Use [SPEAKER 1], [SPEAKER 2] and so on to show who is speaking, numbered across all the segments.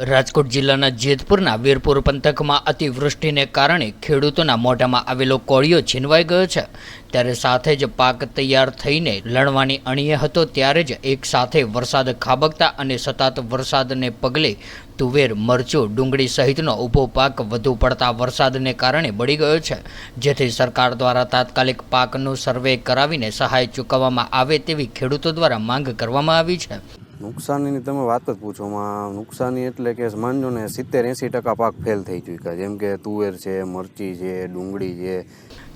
[SPEAKER 1] રાજકોટ જિલ્લાના જેતપુરના વીરપુર પંથકમાં અતિવૃષ્ટિને કારણે ખેડૂતોના મોઢામાં આવેલો કોળિયો છીનવાઈ ગયો છે. ત્યારે સાથે જ પાક તૈયાર થઈને લણવાની અણીએ હતો ત્યારે જ એક સાથે વરસાદ ખાબકતા અને સતત વરસાદને પગલે તુવેર, મરચું, ડુંગળી સહિતનો ઊભો પાક વધુ પડતા વરસાદને કારણે બળી ગયો છે. જેથી સરકાર દ્વારા તાત્કાલિક પાકનું સર્વે કરાવીને સહાય ચૂકવવામાં આવે તેવી ખેડૂતો દ્વારા માંગ કરવામાં આવી છે.
[SPEAKER 2] નુકસાનીની તમે વાત જ પૂછો માં નુકસાની એટલે કે માનજો ને સિત્તેર એંસી ટકા પાક ફેલ થઈ ચૂક્યા. જેમ કે તુવેર છે, મરચી છે, ડુંગળી છે.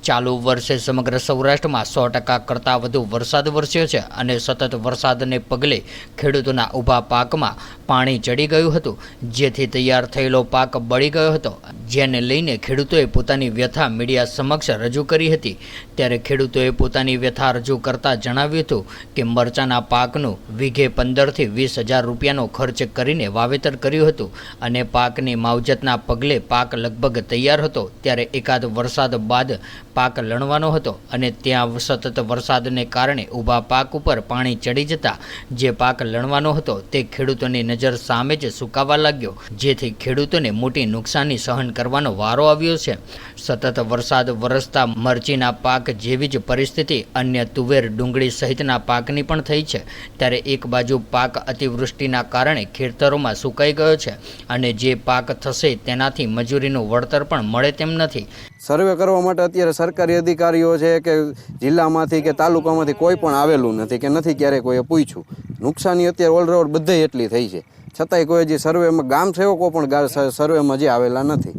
[SPEAKER 1] ચાલુ વર્ષે સમગ્ર સૌરાષ્ટ્રમાં સો ટકા કરતાં વધુ વરસાદ વરસ્યો છે અને સતત વરસાદને પગલે ખેડૂતોના ઊભા પાકમાં પાણી ચડી ગયું હતું. જેથી તૈયાર થયેલો પાક બળી ગયો હતો. જેને લઈને ખેડૂતોએ પોતાની વ્યથા મીડિયા સમક્ષ રજૂ કરી હતી. ત્યારે ખેડૂતોએ પોતાની વ્યથા રજૂ કરતાં જણાવ્યું હતું કે મરચાના પાકનું વીઘે પંદરથી વીસ હજાર રૂપિયાનો ખર્ચ કરીને વાવેતર કર્યું હતું અને પાકની માવજતના પગલે પાક લગભગ તૈયાર હતો. ત્યારે એકાદ વરસાદ બાદ પાક લણવાનો હતો અને ત્યાં સતત વરસાદને કારણે ઊભા પાક ઉપર પાણી ચડી જતા જે પાક લણવાનો હતો તે ખેડૂતોની નજર સામે જ સુકાવા લાગ્યો, જેથી ખેડૂતોને મોટી નુકસાની સહન કરવાનો વારો આવ્યો છે. સતત વરસાદ વરસતા મરચીના પાક જેવી જ પરિસ્થિતિ અન્ય તુવેર ડુંગળી સહિતના પાકની પણ થઈ છે. ત્યારે એક બાજુ પાક અતિવૃષ્ટિના કારણે ખેતરોમાં સુકાઈ ગયો છે અને જે પાક થશે તેનાથી મજૂરીનું વળતર પણ મળે તેમ નથી.
[SPEAKER 2] સર્વે કરવા માટે અત્યારે સરકારી અધિકારીઓ છે કે જિલ્લામાંથી કે તાલુકામાંથી કોઈ પણ આવેલું નથી કે નથી ક્યારેય કોઈએ પૂછ્યું. નુકસાની અત્યારે ઓલરાઉન્ડ બધે એટલી થઈ છે. છતાંય કોઈ હજી સર્વેમાં ગામ સેવકો પણ સર્વેમાં જે આવેલા નથી.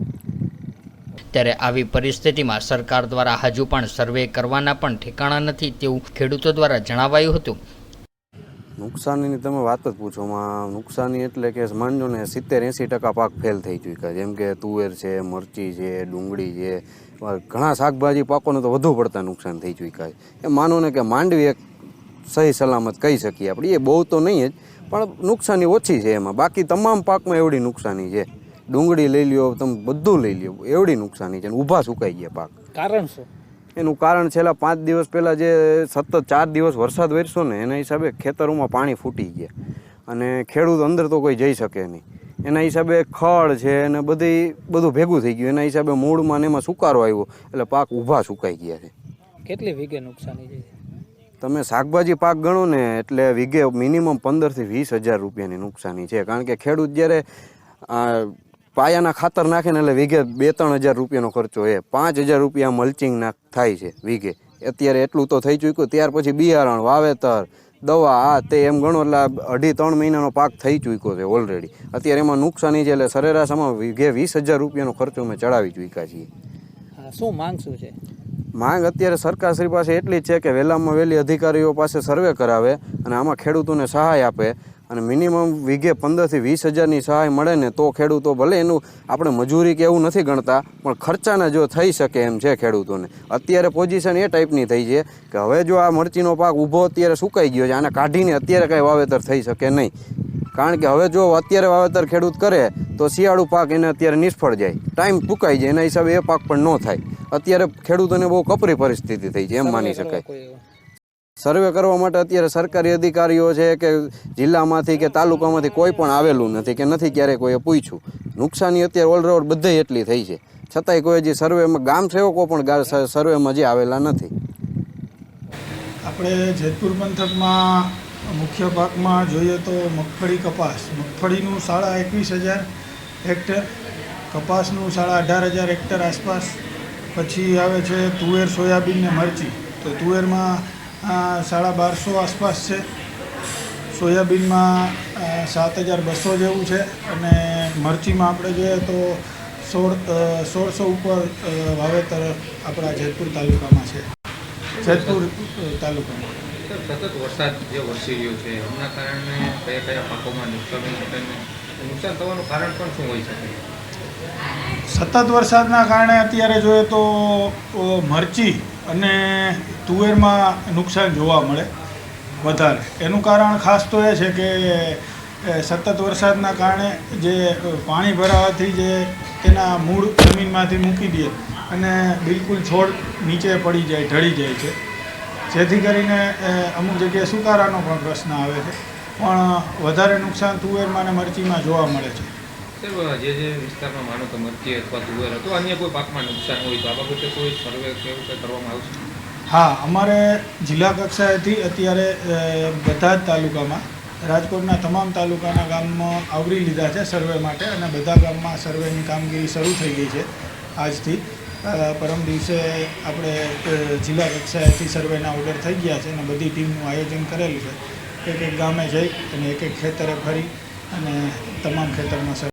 [SPEAKER 1] ત્યારે આવી પરિસ્થિતિમાં સરકાર દ્વારા હજુ પણ સર્વે કરવાના પણ ઠેકાણા નથી તેવું ખેડૂતો દ્વારા જણાવાયું હતું.
[SPEAKER 2] નુકસાનીની તમે વાત જ પૂછો. માં નુકસાની એટલે કે માનજો ને સિત્તેર એંસી ટકા પાક ફેલ થઈ ચૂક્યા જેમ કે તુવેર છે, મરચી છે, ડુંગળી છે ઘણા શાકભાજી પાકોને તો વધુ પડતા નુકસાન થઈ ચૂક્યા છે. એ માનો ને કે માંડવી એક સહી સલામત કહી શકીએ આપણે. એ બહુ તો નહીં જ, પણ નુકસાની ઓછી છે એમાં. બાકી તમામ પાકમાં એવડી નુકસાની છે. ડુંગળી લઈ લ્યો, તમે બધું લઈ લ્યો, એવડી નુકસાની છે ઊભા સુકાઈ ગયા પાક.
[SPEAKER 3] કારણ શું?
[SPEAKER 2] એનું કારણ છેલ્લા પાંચ દિવસ પહેલાં જે સતત ચાર દિવસ વરસાદ વરસ્યો ને એના હિસાબે ખેતરોમાં પાણી ફૂટી ગયા. અને ખેડૂત અંદર તો કોઈ જઈ શકે નહીં. એના હિસાબે ખડ છે અને બધી બધું ભેગું થઈ ગયું. એના હિસાબે મૂળમાં ને એમાં સુકારો આવ્યો. એટલે પાક ઊભા સુકાઈ ગયા છે.
[SPEAKER 3] કેટલી વીઘે નુકસાની છે?
[SPEAKER 2] તમે શાકભાજી પાક ગણો ને એટલે વીઘે મિનિમમ પંદરથી વીસ હજાર રૂપિયાની નુકસાની છે. કારણ કે ખેડૂત જ્યારે પાયાના ખાતર નાખે ને એટલે વીઘે બે ત્રણ હજાર રૂપિયાનો ખર્ચો એ. પાંચ હજાર રૂપિયા મલ્ચિંગ નાખ થાય છે વીઘે. અત્યારે એટલું તો થઈ ચૂક્યું ત્યાર પછી બિયારણ વાવેતર દવા આ તે એમ ગણો એટલે અઢી ત્રણ મહિનાનો પાક થઈ ચૂક્યો છે ઓલરેડી અત્યારે એમાં નુકસાની છે એટલે સરેરાશ આમાં વીઘે વીસ હજાર રૂપિયાનો ખર્ચો અમે ચડાવી ચૂક્યા છીએ.
[SPEAKER 3] શું માંગ શું છે?
[SPEAKER 2] માંગ અત્યારે સરકારશ્રી પાસે એટલી જ છે કે વહેલામાં વહેલી અધિકારીઓ પાસે સર્વે કરાવે અને આમાં ખેડૂતોને સહાય આપે. અને મિનિમમ વીઘે પંદરથી વીસ હજારની સહાય મળે ને તો ખેડૂતો ભલે એનું આપણે મજૂરી કે એવું નથી ગણતા પણ ખર્ચાના જો થઈ શકે એમ છે ખેડૂતોને. અત્યારે પોઝિશન એ ટાઈપની થઈ છે કે હવે જો આ મરચીનો પાક ઊભો અત્યારે સુકાઈ ગયો છે આને કાઢીને અત્યારે કાંઈ વાવેતર થઈ શકે નહીં. કારણ કે હવે જો અત્યારે વાવેતર ખેડૂત કરે તો શિયાળુ પાક એને અત્યારે નિષ્ફળ જાય. ટાઈમ ટૂંકાઈ જાય એના હિસાબે એ પાક પણ ન થાય. અત્યારે ખેડૂતોને બહુ કપરી પરિસ્થિતિ થઈ છે એમ માની શકાય. સર્વે કરવા માટે અત્યારે સરકારી અધિકારીઓ છે કે જિલ્લામાંથી કે તાલુકામાંથી કોઈ પણ આવેલું નથી કે નથી ક્યારેય કોઈએ પૂછ્યું. નુકસાની અત્યારે ઓલરાઉન્ડ બધે એટલી થઈ છે. છતાંય કોઈ હજી સર્વેમાં ગામ સેવકો પણ સર્વેમાં હજી આવેલા નથી.
[SPEAKER 4] આપણે જેતપુર પંથકમાં મુખ્ય પાકમાં જોઈએ તો મગફળી કપાસ. મગફળીનું સાડા એકવીસ હજાર હેક્ટર, કપાસનું સાડા અઢાર હજાર હેક્ટર આસપાસ. પછી આવે છે તુવેર, સોયાબીન ને મરચી. તો તુવેરમાં સાડા બારસો આસપાસ છે. સોયાબીનમાં સાત હજાર બસો જેવું છે અને મરચીમાં આપણે જોઈએ તો સોળ સોળસો ઉપર વાવેતર આપણા જેતપુર તાલુકામાં છે. જેતપુર તાલુકામાં.
[SPEAKER 5] સતત વરસાદ જે વરસી રહ્યો છે એના કારણે કયા કયા પાકોમાં નુકસાન નુકસાન થવાનું કારણ પણ શું હોઈ શકે?
[SPEAKER 4] સતત વરસાદના કારણે અત્યારે જોઈએ તો મરચી અને તુવેરમાં નુકસાન જોવા મળે વધારે. એનું કારણ ખાસ તો એ છે કે સતત વરસાદના કારણે જે પાણી ભરાવાથી જે તેના મૂળ જમીનમાંથી મૂકી દે અને બિલકુલ છોડ નીચે પડી જાય, ઢળી જાય છે. જેથી કરીને અમુક જગ્યાએ સુકારાનો પણ પ્રશ્ન આવે છે. પણ વધારે નુકસાન તુવેરમાં અને મરચીમાં જોવા મળે છે.
[SPEAKER 5] જે જે વિસ્તારમાં માનો કે મરચી અથવા તુવેર અથવા અન્ય કોઈ પાકમાં નુકસાન હોય, તો આ બાબતે કોઈ સર્વે કે એવું કંઈ કરવામાં આવશે?
[SPEAKER 4] હા, અમારે જિલ્લા કક્ષાએથી અત્યારે બધા જ તાલુકામાં, રાજકોટના તમામ તાલુકાના ગામમાં આવરી લીધા છે સર્વે માટે અને બધા ગામમાં સર્વેની કામગીરી શરૂ થઈ ગઈ છે આજથી. પરમ દિવસે આપણે જિલ્લા કક્ષાએથી સર્વેના ઓર્ડર થઈ ગયા છે અને બધી ટીમનું આયોજન કરેલું છે. એક એક ગામે જઈ અને એક એક ખેતરે ફરી અને તમામ ખેતરમાં સર્વે